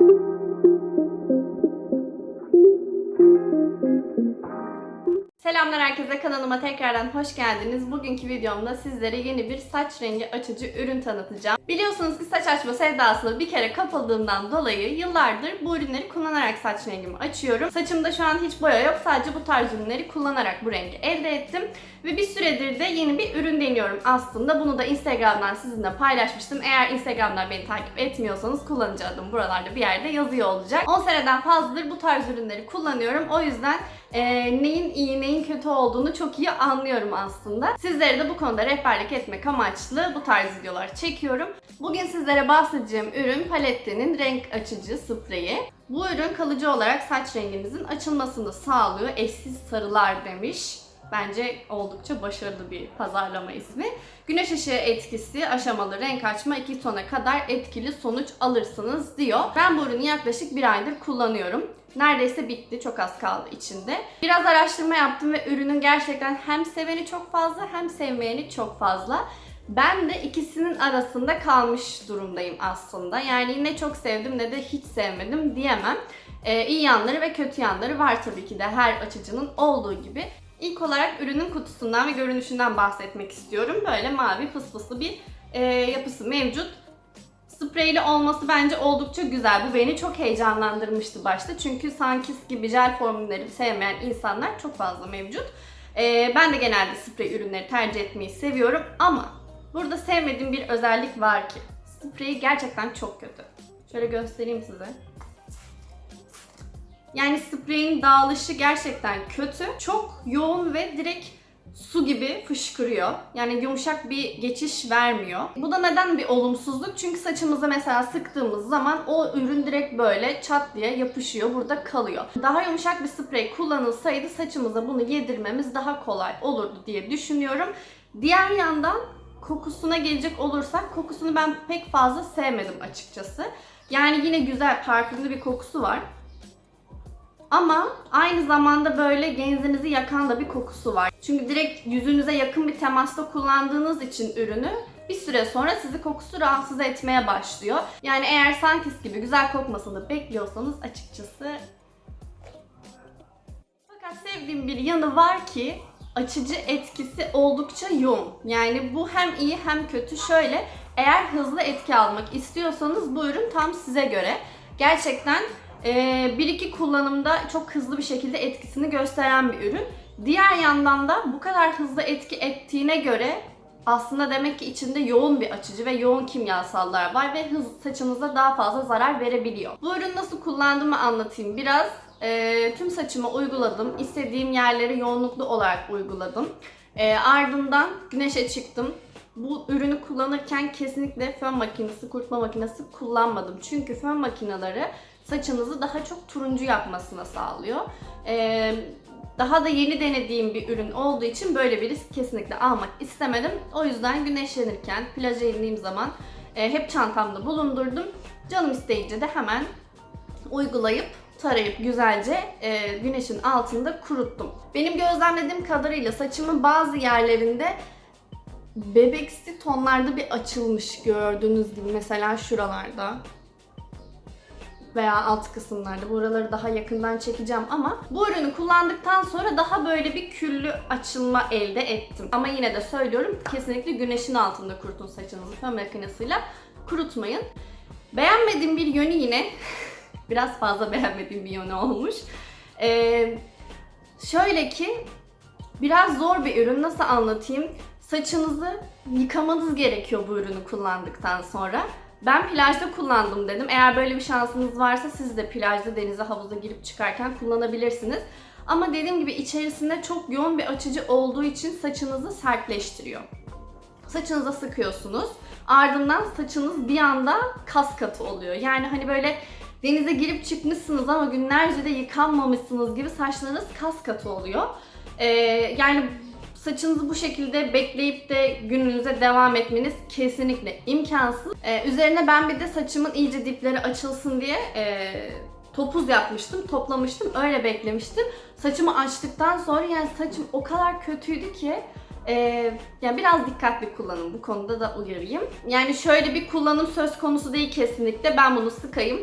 Thank you. Selamlar herkese kanalıma tekrardan hoş geldiniz. Bugünkü videomda sizlere yeni bir saç rengi açıcı ürün tanıtacağım. Biliyorsunuz ki saç açma sevdasına bir kere kapıldığımdan dolayı yıllardır bu ürünleri kullanarak saç rengimi açıyorum. Saçımda şu an hiç boya yok. Sadece bu tarz ürünleri kullanarak bu rengi elde ettim. Ve bir süredir de yeni bir ürün deniyorum aslında. Bunu da Instagram'dan sizinle paylaşmıştım. Eğer Instagram'dan beni takip etmiyorsanız kullanıcı adım buralarda bir yerde yazıyor olacak. 10 seneden fazladır bu tarz ürünleri kullanıyorum. O yüzden e, neyin iyi neyin kötü olduğunu çok iyi anlıyorum aslında. Sizlere de bu konuda rehberlik etmek amaçlı bu tarz videolar çekiyorum. Bugün sizlere bahsedeceğim ürün Palette'nin renk açıcı spreyi. Bu ürün kalıcı olarak saç renginizin açılmasını sağlıyor. Eşsiz sarılar demiş. Bence oldukça başarılı bir pazarlama ismi. Güneş ışığı etkisi, aşamalı renk açma iki tona kadar etkili sonuç alırsınız diyor. Ben bu ürünü yaklaşık bir aydır kullanıyorum. Neredeyse bitti. Çok az kaldı içinde. Biraz araştırma yaptım ve ürünün gerçekten hem seveni çok fazla hem sevmeyeni çok fazla. Ben de ikisinin arasında kalmış durumdayım aslında. Yani ne çok sevdim ne de hiç sevmedim diyemem. Ee, iyi yanları ve kötü yanları var tabii ki de her açıcının olduğu gibi. İlk olarak ürünün kutusundan ve görünüşünden bahsetmek istiyorum. Böyle mavi fısfıslı bir e, yapısı mevcut. Spreyli olması bence oldukça güzel. Bu beni çok heyecanlandırmıştı başta. Çünkü Sunkist gibi jel formülleri sevmeyen insanlar çok fazla mevcut. E, ben de genelde sprey ürünleri tercih etmeyi seviyorum ama burada sevmediğim bir özellik var ki. Spreyi gerçekten çok kötü. Şöyle göstereyim size. Yani spreyin dağılışı gerçekten kötü. Çok yoğun ve direkt su gibi fışkırıyor. Yani yumuşak bir geçiş vermiyor. Bu da neden bir olumsuzluk? Çünkü saçımıza mesela sıktığımız zaman o ürün direkt böyle çat diye yapışıyor, burada kalıyor. Daha yumuşak bir sprey kullanılsaydı saçımıza bunu yedirmemiz daha kolay olurdu diye düşünüyorum. Diğer yandan kokusuna gelecek olursak kokusunu ben pek fazla sevmedim açıkçası. Yani yine güzel parfümlü bir kokusu var. Ama aynı zamanda böyle genzinizi yakan da bir kokusu var. Çünkü direkt yüzünüze yakın bir temasta kullandığınız için ürünü bir süre sonra sizi kokusu rahatsız etmeye başlıyor. Yani eğer Sunkist gibi güzel kokmasını bekliyorsanız açıkçası fakat sevdiğim bir yanı var ki açıcı etkisi oldukça yoğun. Yani bu hem iyi hem kötü. Şöyle eğer hızlı etki almak istiyorsanız bu ürün tam size göre. Gerçekten bir iki kullanımda çok hızlı bir şekilde etkisini gösteren bir ürün. Diğer yandan da bu kadar hızlı etki ettiğine göre aslında demek ki içinde yoğun bir açıcı ve yoğun kimyasallar var ve hız saçınıza daha fazla zarar verebiliyor. Bu ürünü nasıl kullandığımı anlatayım biraz. Ee, tüm saçıma uyguladım. İstediğim yerlere yoğunluklu olarak uyguladım. Ee, ardından güneşe çıktım. Bu ürünü kullanırken kesinlikle fön makinesi, kurutma makinesi kullanmadım. Çünkü fön makineleri saçınızı daha çok turuncu yapmasına sağlıyor. Ee, daha da yeni denediğim bir ürün olduğu için böyle bir risk kesinlikle almak istemedim. O yüzden güneşlenirken, plaja indiğim zaman e, hep çantamda bulundurdum. Canım isteyince de hemen uygulayıp tarayıp güzelce e, güneşin altında kuruttum. Benim gözlemlediğim kadarıyla saçımın bazı yerlerinde bebeksi tonlarda bir açılmış gördüğünüz gibi mesela şuralarda veya alt kısımlarda. Buraları daha yakından çekeceğim ama bu ürünü kullandıktan sonra daha böyle bir küllü açılma elde ettim. Ama yine de söylüyorum kesinlikle güneşin altında kurutun saçınızı fön makinesiyle kurutmayın. Beğenmediğim bir yönü yine biraz fazla beğenmediğim bir yönü olmuş. Ee, şöyle ki biraz zor bir ürün nasıl anlatayım? Saçınızı yıkamanız gerekiyor bu ürünü kullandıktan sonra. Ben plajda kullandım dedim. Eğer böyle bir şansınız varsa siz de plajda denize havuza girip çıkarken kullanabilirsiniz. Ama dediğim gibi içerisinde çok yoğun bir açıcı olduğu için saçınızı sertleştiriyor. Saçınıza sıkıyorsunuz. Ardından saçınız bir anda kas katı oluyor. Yani hani böyle denize girip çıkmışsınız ama günlerce de yıkanmamışsınız gibi saçlarınız kas katı oluyor. Ee, yani saçınızı bu şekilde bekleyip de gününüze devam etmeniz kesinlikle imkansız. Ee, üzerine ben bir de saçımın iyice dipleri açılsın diye e, topuz yapmıştım, toplamıştım, öyle beklemiştim. Saçımı açtıktan sonra yani saçım o kadar kötüydü ki e, yani biraz dikkatli kullanın bu konuda da uyarayım. Yani şöyle bir kullanım söz konusu değil kesinlikle. Ben bunu sıkayım,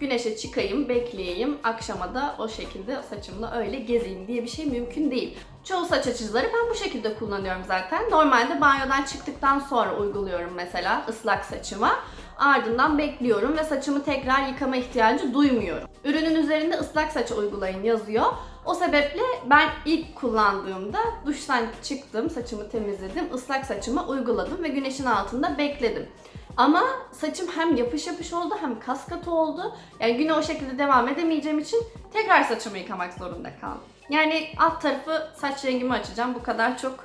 güneşe çıkayım, bekleyeyim, akşama da o şekilde saçımla öyle gezeyim diye bir şey mümkün değil. Çoğu saç açıcıları ben bu şekilde kullanıyorum zaten. Normalde banyodan çıktıktan sonra uyguluyorum mesela ıslak saçıma. Ardından bekliyorum ve saçımı tekrar yıkama ihtiyacı duymuyorum. Ürünün üzerinde ıslak saç uygulayın yazıyor. O sebeple ben ilk kullandığımda duştan çıktım, saçımı temizledim, ıslak saçıma uyguladım ve güneşin altında bekledim. Ama saçım hem yapış yapış oldu hem kas katı oldu. Yani güne o şekilde devam edemeyeceğim için tekrar saçımı yıkamak zorunda kaldım. Yani alt tarafı saç rengimi açacağım. Bu kadar çok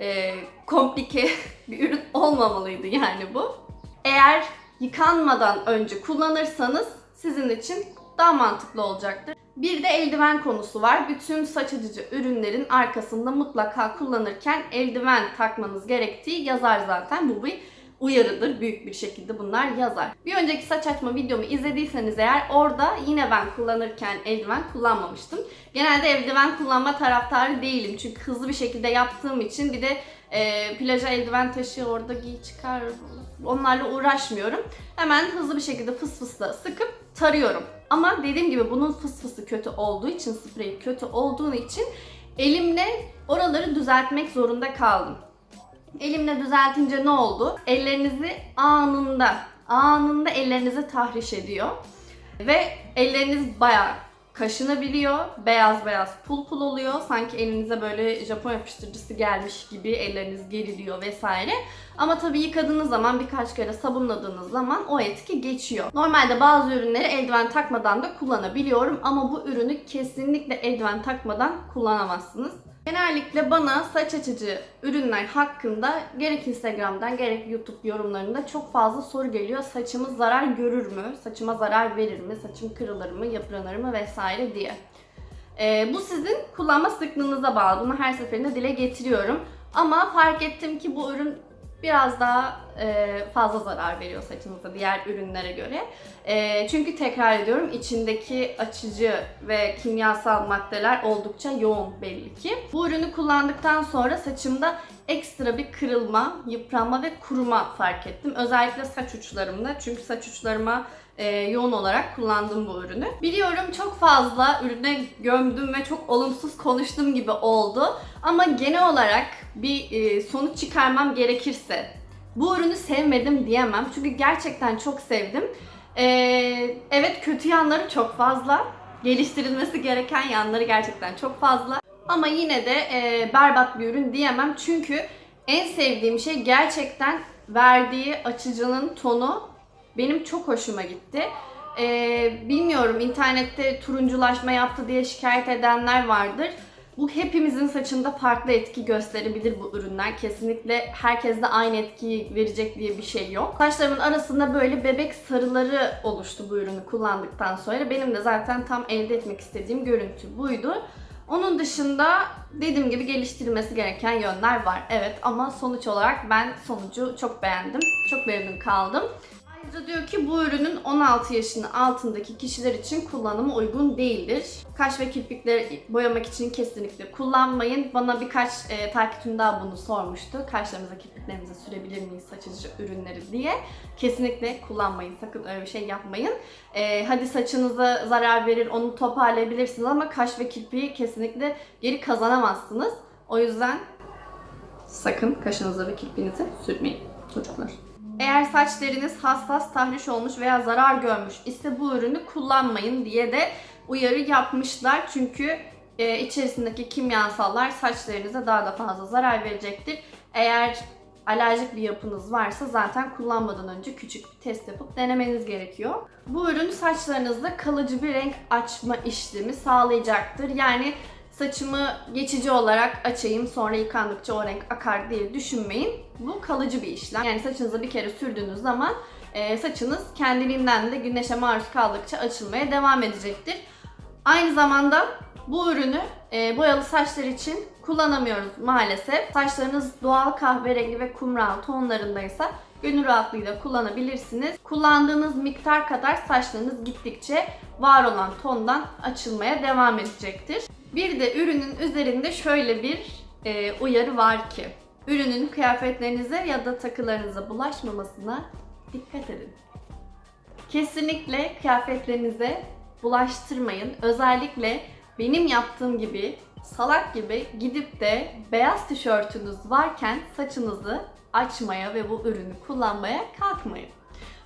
e, komplike bir ürün olmamalıydı yani bu. Eğer yıkanmadan önce kullanırsanız sizin için daha mantıklı olacaktır. Bir de eldiven konusu var. Bütün saç açıcı ürünlerin arkasında mutlaka kullanırken eldiven takmanız gerektiği yazar zaten. Bu bir uyarıdır. Büyük bir şekilde bunlar yazar. Bir önceki saç açma videomu izlediyseniz eğer orada yine ben kullanırken eldiven kullanmamıştım. Genelde eldiven kullanma taraftarı değilim. Çünkü hızlı bir şekilde yaptığım için bir de e, plaja eldiven taşı orada giy çıkar onlarla uğraşmıyorum. Hemen hızlı bir şekilde fıs fısla sıkıp tarıyorum. Ama dediğim gibi bunun fıs fısı kötü olduğu için, spreyi kötü olduğu için elimle oraları düzeltmek zorunda kaldım. Elimle düzeltince ne oldu? Ellerinizi anında, anında ellerinizi tahriş ediyor. Ve elleriniz bayağı kaşınabiliyor. Beyaz beyaz pul pul oluyor. Sanki elinize böyle Japon yapıştırıcısı gelmiş gibi elleriniz geriliyor vesaire. Ama tabii yıkadığınız zaman birkaç kere sabunladığınız zaman o etki geçiyor. Normalde bazı ürünleri eldiven takmadan da kullanabiliyorum ama bu ürünü kesinlikle eldiven takmadan kullanamazsınız. Genellikle bana saç açıcı ürünler hakkında gerek Instagram'dan gerek YouTube yorumlarında çok fazla soru geliyor. Saçımız zarar görür mü? Saçıma zarar verir mi? Saçım kırılır mı? Yıpranır mı? Vesaire diye. Ee, bu sizin kullanma sıklığınıza bağlı. Bunu her seferinde dile getiriyorum. Ama fark ettim ki bu ürün biraz daha e, fazla zarar veriyor saçınıza diğer ürünlere göre. E, çünkü tekrar ediyorum içindeki açıcı ve kimyasal maddeler oldukça yoğun belli ki. Bu ürünü kullandıktan sonra saçımda ekstra bir kırılma, yıpranma ve kuruma fark ettim. Özellikle saç uçlarımda çünkü saç uçlarıma e, yoğun olarak kullandım bu ürünü. Biliyorum çok fazla ürüne gömdüm ve çok olumsuz konuştum gibi oldu. Ama genel olarak bir e, sonuç çıkarmam gerekirse bu ürünü sevmedim diyemem. Çünkü gerçekten çok sevdim. E, evet kötü yanları çok fazla. Geliştirilmesi gereken yanları gerçekten çok fazla. Ama yine de e, berbat bir ürün diyemem. Çünkü en sevdiğim şey gerçekten verdiği açıcının tonu benim çok hoşuma gitti. Ee, bilmiyorum internette turunculaşma yaptı diye şikayet edenler vardır. Bu hepimizin saçında farklı etki gösterebilir bu ürünler. Kesinlikle herkeste aynı etkiyi verecek diye bir şey yok. Saçlarımın arasında böyle bebek sarıları oluştu bu ürünü kullandıktan sonra. Benim de zaten tam elde etmek istediğim görüntü buydu. Onun dışında dediğim gibi geliştirilmesi gereken yönler var. Evet ama sonuç olarak ben sonucu çok beğendim. Çok memnun kaldım. Ayrıca diyor ki bu ürünün 16 yaşının altındaki kişiler için kullanımı uygun değildir. Kaş ve kirpikleri boyamak için kesinlikle kullanmayın. Bana birkaç e, takipçim daha bunu sormuştu. Kaşlarımıza, kirpiklerimize sürebilir miyiz saçıcı ürünleri diye. Kesinlikle kullanmayın. Sakın öyle bir şey yapmayın. E, hadi saçınıza zarar verir, onu toparlayabilirsiniz ama kaş ve kirpiği kesinlikle geri kazanamazsınız. O yüzden sakın kaşınıza ve kirpiğinize sürmeyin çocuklar. Eğer saç deriniz hassas, tahriş olmuş veya zarar görmüş ise bu ürünü kullanmayın diye de uyarı yapmışlar. Çünkü e, içerisindeki kimyasallar saçlarınıza daha da fazla zarar verecektir. Eğer alerjik bir yapınız varsa zaten kullanmadan önce küçük bir test yapıp denemeniz gerekiyor. Bu ürün saçlarınızda kalıcı bir renk açma işlemi sağlayacaktır. Yani saçımı geçici olarak açayım sonra yıkandıkça o renk akar diye düşünmeyin. Bu kalıcı bir işlem. Yani saçınıza bir kere sürdüğünüz zaman e, saçınız kendiliğinden de güneşe maruz kaldıkça açılmaya devam edecektir. Aynı zamanda bu ürünü e, boyalı saçlar için kullanamıyoruz maalesef. Saçlarınız doğal kahverengi ve kumral tonlarındaysa gönül rahatlığıyla kullanabilirsiniz. Kullandığınız miktar kadar saçlarınız gittikçe var olan tondan açılmaya devam edecektir. Bir de ürünün üzerinde şöyle bir e, uyarı var ki ürünün kıyafetlerinize ya da takılarınıza bulaşmamasına dikkat edin. Kesinlikle kıyafetlerinize bulaştırmayın. Özellikle benim yaptığım gibi salak gibi gidip de beyaz tişörtünüz varken saçınızı açmaya ve bu ürünü kullanmaya kalkmayın.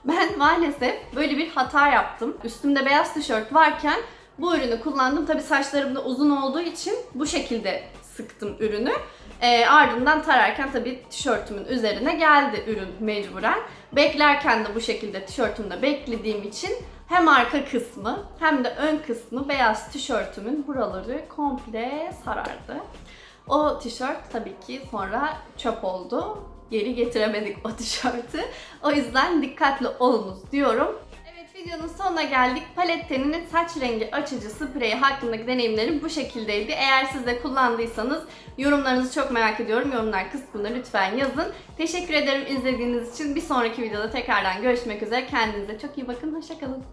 Ben maalesef böyle bir hata yaptım. Üstümde beyaz tişört varken bu ürünü kullandım. Tabi saçlarım da uzun olduğu için bu şekilde sıktım ürünü. Ee, ardından tararken tabii tişörtümün üzerine geldi ürün mecburen. Beklerken de bu şekilde tişörtümde beklediğim için hem arka kısmı hem de ön kısmı beyaz tişörtümün buraları komple sarardı. O tişört tabii ki sonra çöp oldu. Geri getiremedik o tişörtü. O yüzden dikkatli olunuz diyorum. Videonun sonuna geldik. Palet teninin saç rengi açıcı spreyi hakkındaki deneyimlerim bu şekildeydi. Eğer siz de kullandıysanız yorumlarınızı çok merak ediyorum. Yorumlar kısmına lütfen yazın. Teşekkür ederim izlediğiniz için. Bir sonraki videoda tekrardan görüşmek üzere. Kendinize çok iyi bakın. Hoşçakalın.